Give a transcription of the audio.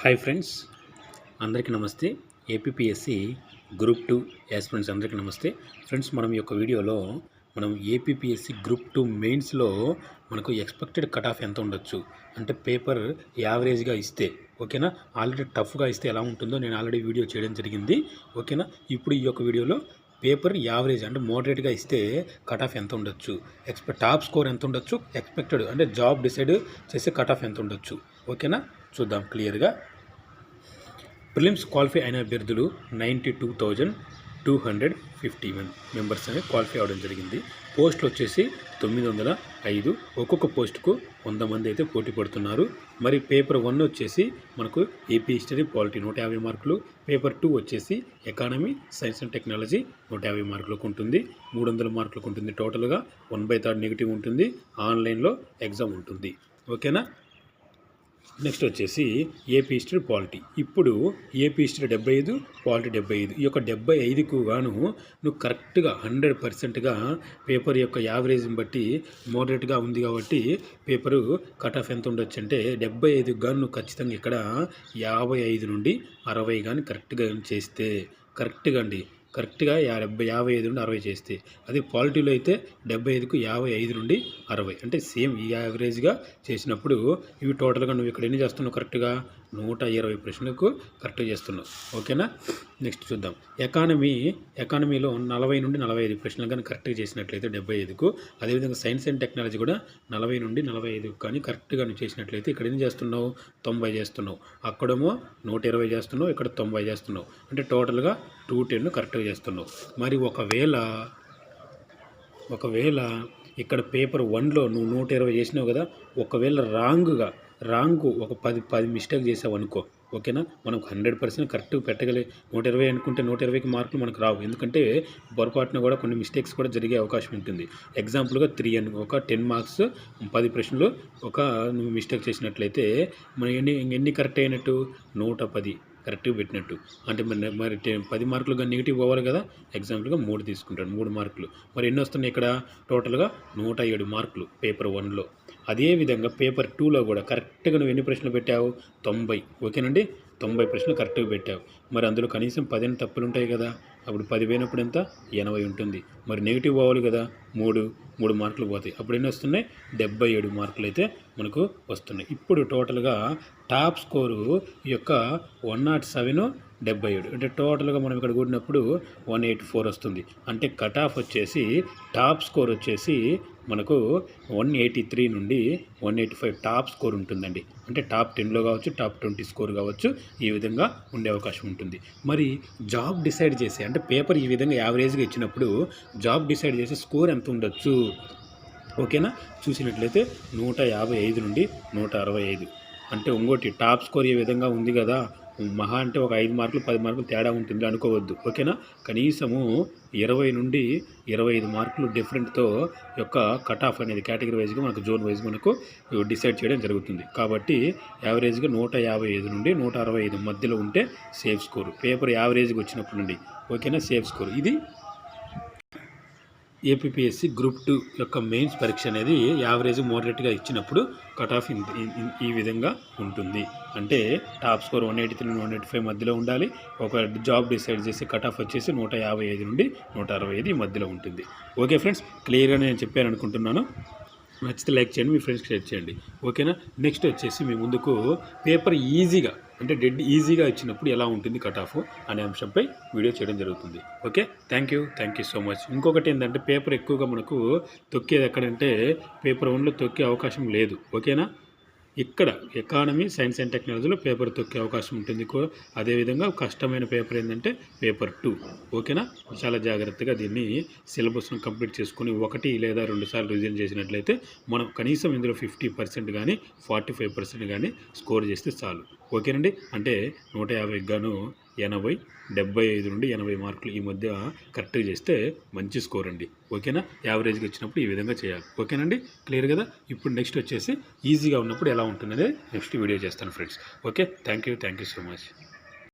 Hi friends అందరికీ నమస్తే. APSC group two aspirants అందరికీ నమస్తే. ఫ్రెండ్స్ మనం ఈ యొక్క వీడియోలో మనం ఏపీఎస్సి గ్రూప్ టూ మెయిన్స్లో మనకు ఎక్స్పెక్టెడ్ కట్ ఆఫ్ ఎంత ఉండొచ్చు? అంటే పేపర్ యావరేజ్గా ఇస్తే ఓకేనా? ఆల్రెడీ టఫ్గా ఇస్తే ఎలా ఉంటుందో నేను ఆల్రెడీ వీడియో చేయడం జరిగింది ఓకేనా? ఇప్పుడు ఈ యొక్క వీడియోలో పేపర్ యావరేజ్ అంటే మోడరేట్గా ఇస్తే కట్ ఆఫ్ ఎంత ఉండొచ్చు? ఎక్స్పెక్ట్ టాప్ స్కోర్ ఎంత ఉండొచ్చు? ఎక్స్పెక్టెడ్ అంటే జాబ్ డిసైడ్ చేసే కట్ ఆఫ్ ఎంత ఉండొచ్చు? ఓకేనా? చూద్దాం క్లియర్గా. ప్రిలిమ్స్ క్వాలిఫై అయిన అభ్యర్థులు ninety two thousand two hundred fifty one members అనేది క్వాలిఫై అవ్వడం జరిగింది. పోస్టులు వచ్చేసి తొమ్మిది వందల ఐదు. ఒక్కొక్క పోస్టుకు వంద మంది అయితే పోటీ పడుతున్నారు. మరి పేపర్ వన్ వచ్చేసి మనకు ఏపీ హిస్టరీ పాలిటీ నూట యాభై మార్కులు. పేపర్ టూ వచ్చేసి ఎకానమీ సైన్స్ అండ్ టెక్నాలజీ నూట యాభై మార్కులకు ఉంటుంది. మూడు వందల మార్కులకు ఉంటుంది టోటల్గా. వన్ బై థర్డ్ నెగిటివ్ ఉంటుంది. ఆన్లైన్లో ఎగ్జామ్ ఉంటుంది. ఓకేనా? నెక్స్ట్ వచ్చేసి ఏపీ హిస్టరీ పాలిటీ. ఇప్పుడు ఏపీ హిస్టరీ డెబ్బై ఐదు పాలిటీ డెబ్బై ఐదు. ఈ యొక్క డెబ్బై ఐదుకు గాను నువ్వు కరెక్ట్గా హండ్రెడ్ పర్సెంట్గా పేపర్ యొక్క యావరేజ్ని బట్టి మోడరేట్గా ఉంది కాబట్టి పేపరు కట్ ఆఫ్ ఎంత ఉండొచ్చు అంటే డెబ్బై ఐదుకు గాను నువ్వు ఖచ్చితంగా ఇక్కడ యాభై ఐదు నుండి అరవై కానీ కరెక్ట్గా చేస్తే. కరెక్ట్గా అండి. కరెక్ట్గా యా డెబ్బై యాభై ఐదు నుండి అరవై చేస్తే అదే పాలిటీలో అయితే డెబ్బై ఐదుకు యాభై ఐదు నుండి అరవై. అంటే సేమ్ ఈ యావరేజ్గా చేసినప్పుడు ఇవి టోటల్గా నువ్వు ఇక్కడ ఎన్ని చేస్తున్నావు కరెక్ట్గా? నూట ఇరవై ప్రశ్నలకు కరెక్ట్గా చేస్తున్నావు. ఓకేనా? నెక్స్ట్ చూద్దాం. ఎకానమీ ఎకానమీలో నలభై నుండి నలభై ఐదు ప్రశ్నలు కానీ కరెక్ట్గా చేసినట్లయితే డెబ్బై ఐదుకు అదేవిధంగా సైన్స్ అండ్ టెక్నాలజీ కూడా నలభై నుండి నలభై ఐదు కానీ కరెక్ట్గా నువ్వు చేసినట్లయితే ఇక్కడ ఎన్ని చేస్తున్నావు? తొంభై చేస్తున్నావు. అక్కడేమో నూట ఇరవై చేస్తున్నావు ఇక్కడ తొంభై చేస్తున్నావు. అంటే టోటల్గా టూ టెన్ కరెక్ట్గా చేస్తున్నావు. మరి ఒకవేళ ఒకవేళ ఇక్కడ పేపర్ వన్లో నువ్వు నూట ఇరవై చేసినావు కదా ఒకవేళ రాంగ్గా రాంగ్ ఒక పది పది మిస్టేక్ చేసావు అనుకో ఓకేనా? మనకు హండ్రెడ్ పర్సెంట్ కరెక్ట్గా పెట్టగలి. నూట ఇరవై అనుకుంటే నూట ఇరవైకి మార్కులు మనకు రావు. ఎందుకంటే పొరపాటున కూడా కొన్ని మిస్టేక్స్ కూడా జరిగే అవకాశం ఉంటుంది. ఎగ్జాంపుల్గా త్రీ అని ఒక టెన్ మార్క్స్ పది ప్రశ్నలు ఒక నువ్వు మిస్టేక్ చేసినట్లయితే మన ఎన్ని ఎన్ని కరెక్ట్ అయినట్టు? నూట పది. కరెక్ట్గా పెట్టినట్టు. అంటే మరి మరి పది మార్కులు కానీ నెగిటివ్ పోవాలి కదా? ఎగ్జాంపుల్గా మూడు తీసుకుంటాడు మూడు మార్కులు. మరి ఎన్ని వస్తున్నాయి ఇక్కడ? టోటల్గా నూట ఏడు మార్కులు పేపర్ వన్లో. అదేవిధంగా పేపర్ టూలో కూడా కరెక్ట్గా నువ్వు ఎన్ని ప్రశ్నలు పెట్టావు? తొంభై. ఓకేనండి? తొంభై ప్రశ్నలు కరెక్ట్గా పెట్టావు. మరి అందులో కనీసం పదిహేను తప్పులు ఉంటాయి కదా. అప్పుడు పది పోయినప్పుడు ఎంత? ఎనభై ఉంటుంది. మరి నెగిటివ్ పోవాలి కదా. మూడు మూడు మార్కులు పోతాయి. అప్పుడు ఎన్ని వస్తున్నాయి? డెబ్బై ఏడు మార్కులు అయితే మనకు వస్తున్నాయి. ఇప్పుడు టోటల్గా టాప్ స్కోరు ఈ యొక్క వన్ నాట్ సెవెన్ డెబ్బై ఏడు. అంటే టోటల్గా మనం ఇక్కడ కూడినప్పుడు వన్ ఎయిట్ ఫోర్ వస్తుంది. అంటే కట్ ఆఫ్ వచ్చేసి టాప్ స్కోర్ వచ్చేసి మనకు వన్ ఎయిటీ త్రీ నుండి one eighty five top score ఉంటుందండి. అంటే టాప్ టెన్లో కావచ్చు టాప్ ట్వంటీ స్కోర్ కావచ్చు ఈ విధంగా ఉండే అవకాశం ఉంటుంది. మరి జాబ్ డిసైడ్ చేసే అంటే పేపర్ ఈ విధంగా యావరేజ్గా ఇచ్చినప్పుడు జాబ్ డిసైడ్ చేసే స్కోర్ ఎంత ఉండొచ్చు? ఓకేనా? చూసినట్లయితే నూట యాభై ఐదు నుండి నూట అరవై ఐదు. అంటే ఇంకోటి టాప్ స్కోర్ ఏ విధంగా ఉంది కదా? మహా అంటే ఒక ఐదు మార్కులు పది మార్కులు తేడా ఉంటుంది అనుకోవద్దు. ఓకేనా? కనీసము ఇరవై నుండి ఇరవై ఐదు మార్కులు డిఫరెంట్తో యొక్క కట్ ఆఫ్ అనేది కేటగిరీ వైజ్గా మనకు జోన్ వైజ్ మనకు డిసైడ్ చేయడం జరుగుతుంది. కాబట్టి యావరేజ్గా నూట యాభై ఐదు నుండి నూట అరవై ఐదు మధ్యలో ఉంటే సేఫ్ స్కోర్ పేపర్ యావరేజ్గా వచ్చినప్పుడు నుండి. ఓకేనా? సేఫ్ స్కోర్ ఇది ఏపీఎస్సి గ్రూప్ టూ యొక్క మెయిన్స్ పరీక్ష అనేది యావరేజ్ మోడరేట్గా ఇచ్చినప్పుడు కట్ ఆఫ్ ఇన్- ఈ విధంగా ఉంటుంది. అంటే top score one eighty three one eighty five మధ్యలో ఉండాలి. ఒక జాబ్ డిసైడ్ చేసి కట్ ఆఫ్ వచ్చేసి నూట యాభై ఐదు నుండి నూట అరవై ఐదు మధ్యలో ఉంటుంది. ఓకే ఫ్రెండ్స్ క్లియర్గా నేను చెప్పాను అనుకుంటున్నాను. నచ్చితే లైక్ చేయండి మీ ఫ్రెండ్స్కి షేర్ చేయండి. ఓకేనా నెక్స్ట్ వచ్చేసి మీ ముందుకు పేపర్ ఈజీగా అంటే డెడ్ ఈజీగా ఇచ్చినప్పుడు ఎలా ఉంటుంది కట్ ఆఫ్ అనే అంశంపై వీడియో చేయడం జరుగుతుంది. Okay thank you thank you so much ఇంకొకటి ఏంటంటే పేపర్ ఎక్కువగా మనకు తొక్కేది ఎక్కడంటే పేపర్ వన్లో తొక్కే అవకాశం లేదు. ఓకేనా ఇక్కడ ఎకానమీ సైన్స్ అండ్ టెక్నాలజీలో పేపర్ తొక్కే అవకాశం ఉంటుంది అదేవిధంగా కష్టమైన పేపర్ ఏంటంటే పేపర్ టూ. ఓకేనా? చాలా జాగ్రత్తగా దీన్ని సిలబస్ను కంప్లీట్ చేసుకుని ఒకటి లేదా రెండు సార్లు రివిజన్ చేసినట్లయితే మనం కనీసం ఇందులో ఫిఫ్టీ పర్సెంట్ కానీ ఫార్టీ ఫైవ్ పర్సెంట్ కానీ స్కోర్ చేస్తే చాలు. ఓకేనండి? అంటే నూట యాభై గాను ఎనభై డెబ్బై ఐదు నుండి ఎనభై మార్కులు ఈ మధ్య కరెక్ట్గా చేస్తే మంచి స్కోర్ అండి. ఓకేనా? యావరేజ్గా వచ్చినప్పుడు ఈ విధంగా చేయాలి. ఓకేనండి? క్లియర్ కదా? ఇప్పుడు నెక్స్ట్ వచ్చేసి ఈజీగా ఉన్నప్పుడు ఎలా ఉంటుందనేది నెక్స్ట్ వీడియో చేస్తాను friends. Okay? Thank you. Thank you so much.